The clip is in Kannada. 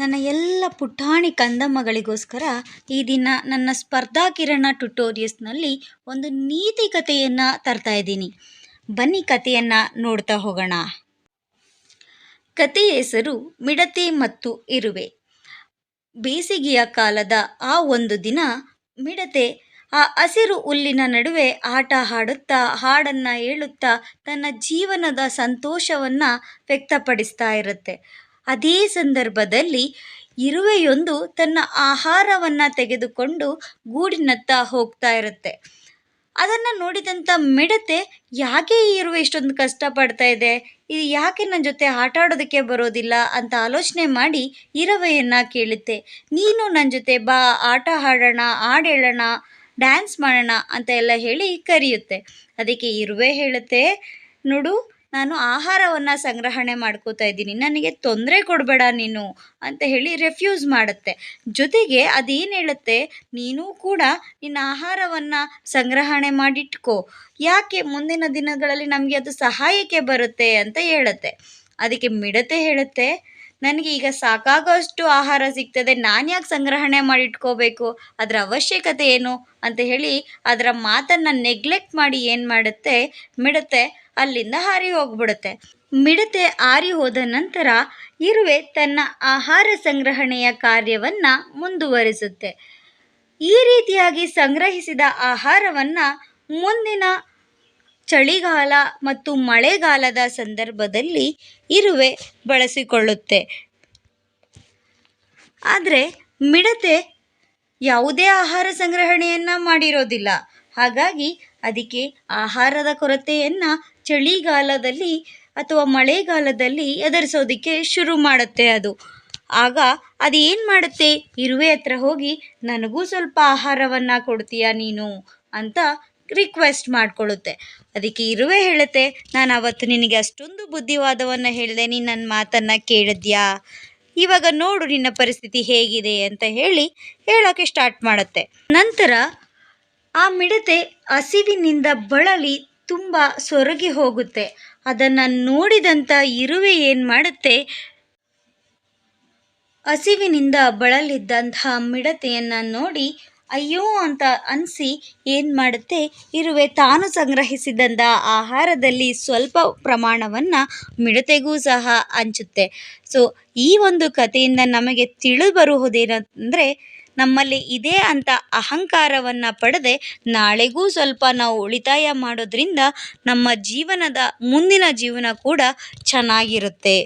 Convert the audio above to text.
ನನ್ನ ಎಲ್ಲ ಪುಟಾಣಿ ಕಂದಮ್ಮಗಳಿಗೋಸ್ಕರ ಈ ದಿನ ನನ್ನ ಸ್ಪರ್ಧಾ ಕಿರಣ ಟ್ಯುಟೋರಿಯಲ್ಸ್ನಲ್ಲಿ ಒಂದು ನೀತಿ ಕಥೆಯನ್ನು ತರ್ತಾ ಇದ್ದೀನಿ. ಬನ್ನಿ ಕಥೆಯನ್ನು ನೋಡ್ತಾ ಹೋಗೋಣ. ಕಥೆಯ ಹೆಸರು ಮಿಡತೆ ಮತ್ತು ಇರುವೆ. ಬೇಸಿಗೆಯ ಕಾಲದ ಆ ಒಂದು ದಿನ ಮಿಡತೆ ಆ ಹಸಿರು ಹುಲ್ಲಿನ ನಡುವೆ ಆಟ ಹಾಡುತ್ತಾ ಹಾಡನ್ನು ಹೇಳುತ್ತಾ ತನ್ನ ಜೀವನದ ಸಂತೋಷವನ್ನು ವ್ಯಕ್ತಪಡಿಸ್ತಾ ಇರುತ್ತೆ. ಅದೇ ಸಂದರ್ಭದಲ್ಲಿ ಇರುವೆಯೊಂದು ತನ್ನ ಆಹಾರವನ್ನು ತೆಗೆದುಕೊಂಡು ಗೂಡಿನತ್ತ ಹೋಗ್ತಾ ಇರುತ್ತೆ. ಅದನ್ನು ನೋಡಿದಂಥ ಮಿಡತೆ, ಯಾಕೆ ಈ ಇರುವೆ ಇಷ್ಟೊಂದು ಕಷ್ಟಪಡ್ತಾ ಇದೆ? ಇದು ಯಾಕೆ ನನ್ನ ಜೊತೆ ಆಟ ಆಡೋದಕ್ಕೆ ಬರೋದಿಲ್ಲ? ಅಂತ ಆಲೋಚನೆ ಮಾಡಿ ಇರುವೆಯನ್ನು ಕೇಳುತ್ತೆ. ನೀನು ನನ್ನ ಜೊತೆ ಬಾ, ಆಟ ಆಡೋಣ ಹಾಡು ಹೇಳೋಣ, ಡ್ಯಾನ್ಸ್ ಮಾಡೋಣ ಅಂತ ಎಲ್ಲ ಹೇಳಿ ಕರೆಯುತ್ತೆ. ಅದಕ್ಕೆ ಇರುವೆ ಹೇಳುತ್ತೆ, ನೋಡು ನಾನು ಆಹಾರವನ್ನು ಸಂಗ್ರಹಣೆ ಮಾಡ್ಕೋತಾ ಇದ್ದೀನಿ. ನನಗೆ ತೊಂದರೆ ಕೊಡಬೇಡ ನೀನು ಅಂತ ಹೇಳಿ ರೆಫ್ಯೂಸ್ ಮಾಡುತ್ತೆ. ಜೊತೆಗೆ ಅದೇನು ಹೇಳುತ್ತೆ? ನೀನು ಕೂಡ ನಿನ್ನ ಆಹಾರವನ್ನು ಸಂಗ್ರಹಣೆ ಮಾಡಿಟ್ಕೋ. ಯಾಕೆ ಮುಂದಿನ ದಿನಗಳಲ್ಲಿ ನಮಗೆ ಅದು ಸಹಾಯಕ್ಕೆ ಬರುತ್ತೆ ಅಂತ ಹೇಳುತ್ತೆ. ಅದಕ್ಕೆ ಮಿಡತೆ ಹೇಳುತ್ತೆ. ನನಗೆ ಈಗ ಸಾಕಾಗೋಷ್ಟು ಆಹಾರ ಸಿಗ್ತದೆ. ನಾನು ಯಾಕೆ ಸಂಗ್ರಹಣೆ ಮಾಡಿಟ್ಕೋಬೇಕು? ಅದರ ಅವಶ್ಯಕತೆ ಏನು? ಅಂತ ಹೇಳಿ ಅದರ ಮಾತನ್ನು ನೆಗ್ಲೆಕ್ಟ್ ಮಾಡಿ ಏನು ಮಾಡುತ್ತೆ? ಮಿಡತೆ ಅಲ್ಲಿಂದ ಹಾರಿ ಹೋಗ್ಬಿಡುತ್ತೆ. ಮಿಡತೆ ಹಾರಿ ಹೋದ ನಂತರ ಇರುವೆ ತನ್ನ ಆಹಾರ ಸಂಗ್ರಹಣೆಯ ಕಾರ್ಯವನ್ನು ಮುಂದುವರಿಸುತ್ತೆ. ಈ ರೀತಿಯಾಗಿ ಸಂಗ್ರಹಿಸಿದ ಆಹಾರವನ್ನು ಮುಂದಿನ ಚಳಿಗಾಲ ಮತ್ತು ಮಳೆಗಾಲದ ಸಂದರ್ಭದಲ್ಲಿ ಇರುವೆ ಬಳಸಿಕೊಳ್ಳುತ್ತೆ. ಆದರೆ ಮಿಡತೆ ಯಾವುದೇ ಆಹಾರ ಸಂಗ್ರಹಣೆಯನ್ನು ಮಾಡಿರೋದಿಲ್ಲ. ಹಾಗಾಗಿ ಅದಕ್ಕೆ ಆಹಾರದ ಕೊರತೆಯನ್ನು ಚಳಿಗಾಲದಲ್ಲಿ ಅಥವಾ ಮಳೆಗಾಲದಲ್ಲಿ ಎದುರಿಸೋದಕ್ಕೆ ಶುರು ಮಾಡುತ್ತೆ ಅದು. ಆಗ ಅದು ಏನು ಮಾಡುತ್ತೆ? ಇರುವೆ ಹತ್ರ ಹೋಗಿ, ನನಗೂ ಸ್ವಲ್ಪ ಆಹಾರವನ್ನು ಕೊಡ್ತೀಯಾ ನೀನು? ಅಂತ ರಿಕ್ವೆಸ್ಟ್ ಮಾಡಿಕೊಳ್ಳುತ್ತೆ. ಅದಕ್ಕೆ ಇರುವೆ ಹೇಳುತ್ತೆ, ನಾನು ಅವತ್ತು ನಿನಗೆ ಅಷ್ಟೊಂದು ಬುದ್ಧಿವಾದವನ್ನು ಹೇಳಿದೆ, ನೀನು ನನ್ನ ಮಾತನ್ನು ಕೇಳಿದ್ಯಾ? ಇವಾಗ ನೋಡು ನಿನ್ನ ಪರಿಸ್ಥಿತಿ ಹೇಗಿದೆ? ಅಂತ ಹೇಳಿ ಹೇಳೋಕ್ಕೆ ಸ್ಟಾರ್ಟ್ ಮಾಡುತ್ತೆ. ನಂತರ ಆ ಮಿಡತೆ ಹಸಿವಿನಿಂದ ಬಳಲಿ ತುಂಬ ಸೊರಗಿ ಹೋಗುತ್ತೆ. ಅದನ್ನು ನೋಡಿದಂಥ ಇರುವೆ ಏನು ಮಾಡುತ್ತೆ? ಹಸಿವಿನಿಂದ ಬಳಲಿದ್ದಂತಹ ಮಿಡತೆಯನ್ನು ನೋಡಿ ಅಯ್ಯೋ ಅಂತ ಅನಿಸಿ ಏನು ಮಾಡುತ್ತೆ? ಇರುವೆ ತಾನು ಸಂಗ್ರಹಿಸಿದಂಥ ಆಹಾರದಲ್ಲಿ ಸ್ವಲ್ಪ ಪ್ರಮಾಣವನ್ನು ಮಿಡತೆಗೂ ಸಹ ಹಂಚುತ್ತೆ. ಸೊ ಈ ಒಂದು ಕಥೆಯಿಂದ ನಮಗೆ ತಿಳಿದು ಬರುವುದೇನೆಂದರೆ ನಮ್ಮಲ್ಲಿ ಇದೆ ಅಂತ ಅಹಂಕಾರವನ್ನು ಪಡೆದೆ ನಾಳೆಗೂ ಸ್ವಲ್ಪ ನಾವು ಉಳಿತಾಯ ಮಾಡೋದ್ರಿಂದ ನಮ್ಮ ಜೀವನದ ಮುಂದಿನ ಜೀವನ ಕೂಡ ಚೆನ್ನಾಗಿರುತ್ತೆ.